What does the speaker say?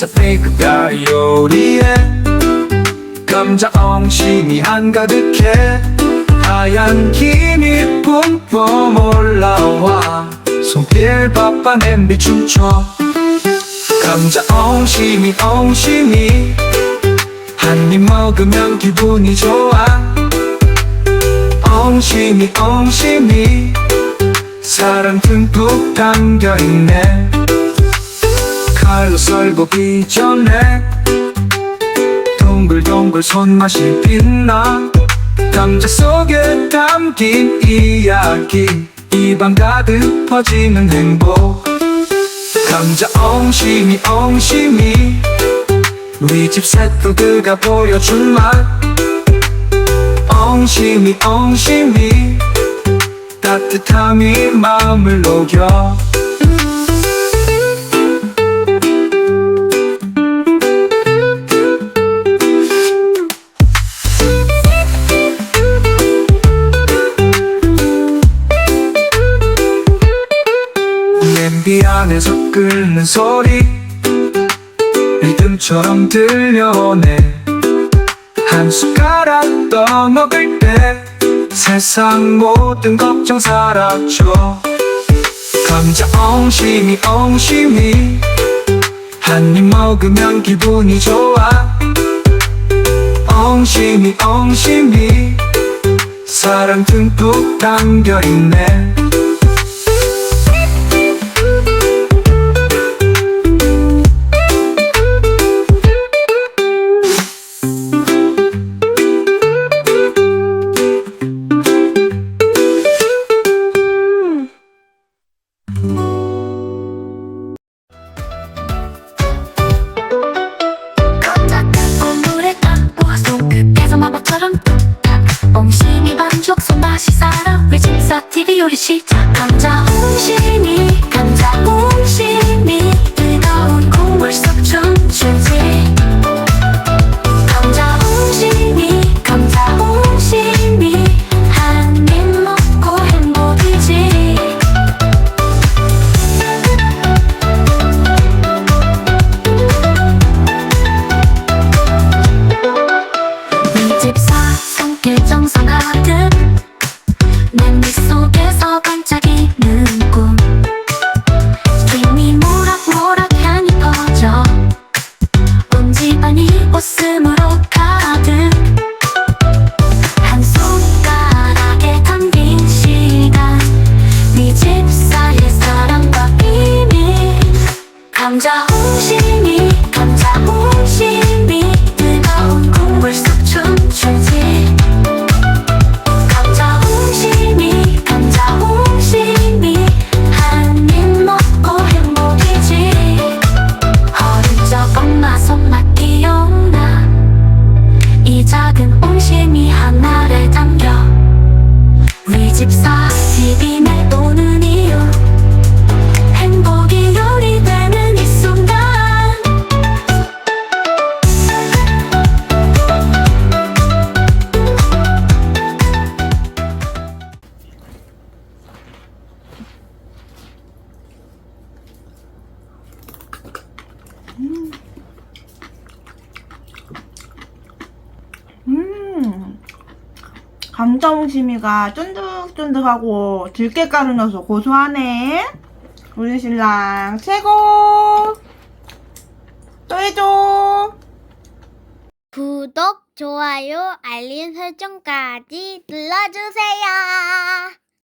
사페이크가 요리에 감자 엉심이 한가득해. 하얀 김이 뿜뿜 올라와. 손필 바빠 냄비 춤춰. 감자 엉심이 엉심이. 한 입 먹으면 기분이 좋아. 엉심이 엉심이. 사랑 듬뿍 담겨있네 칼로 썰고기 전에 동글동글 손맛이 빛나. 감자 속에 담긴 이야기. 입안 가득 퍼지는 행복. 감자 엉심이 엉심이. 우리 집 새또그가 보여준 맛. 엉심이 엉심이. 따뜻함이 마음을 녹여 냄비 안에서 끓는 소리. 리듬처럼 들려오네. 한 숟가락 떠 먹을 때 세상 모든 걱정 사라져. 감자 엉심이 엉심이. 한 입 먹으면 기분이 좋아. 엉심이 엉심이. 사랑 듬뿍 담겨있네 옹심이 반죽 손맛이 살아 위집사 TV 요리 시작 감자옹심이가 쫀득쫀득하고 들깨가루 넣어서 고소하네. 우리 신랑 최고! 또 해줘! 구독, 좋아요, 알림 설정까지 눌러주세요.